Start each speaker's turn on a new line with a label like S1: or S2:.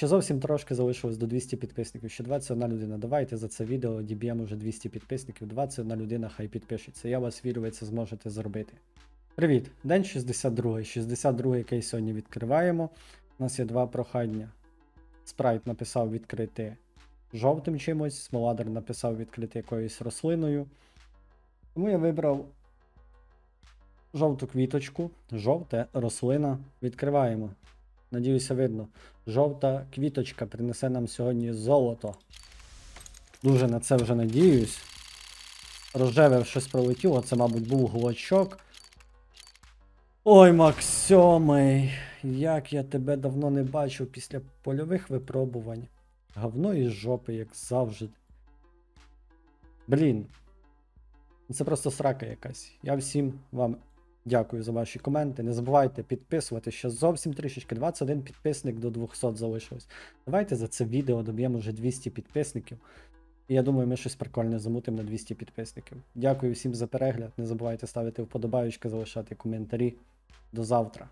S1: Ще зовсім трошки залишилось до 200 підписників. Ще 21 людина. Давайте за це відео діб'ємо вже 200 підписників. 21 людина хай підпишеться. Я вас вірю, ви це зможете зробити. Привіт! День 62. 62 який сьогодні відкриваємо. У нас є два прохання. Спрайт написав відкрити жовтим чимось, Смоладер написав відкрити якоюсь рослиною. Тому я вибрав жовту квіточку, жовте рослина. Відкриваємо. Надіюся, видно. Жовта квіточка принесе нам сьогодні золото. Дуже на це вже надіюсь. Рожеве щось пролетіло, це, мабуть, був глочок. Ой, Максьомий, як я тебе давно не бачив після польових випробувань. Говно із жопи, як завжди. Блін. Це просто срака якась. Я всім вам дякую за ваші коменти. Не забувайте підписувати. Ще зовсім трішечки. 21 підписник до 200 залишилось. Давайте за це відео доб'ємо вже 200 підписників. І я думаю, ми щось прикольне замутимо на 200 підписників. Дякую всім за перегляд. Не забувайте ставити вподобайочки, залишати коментарі. До завтра.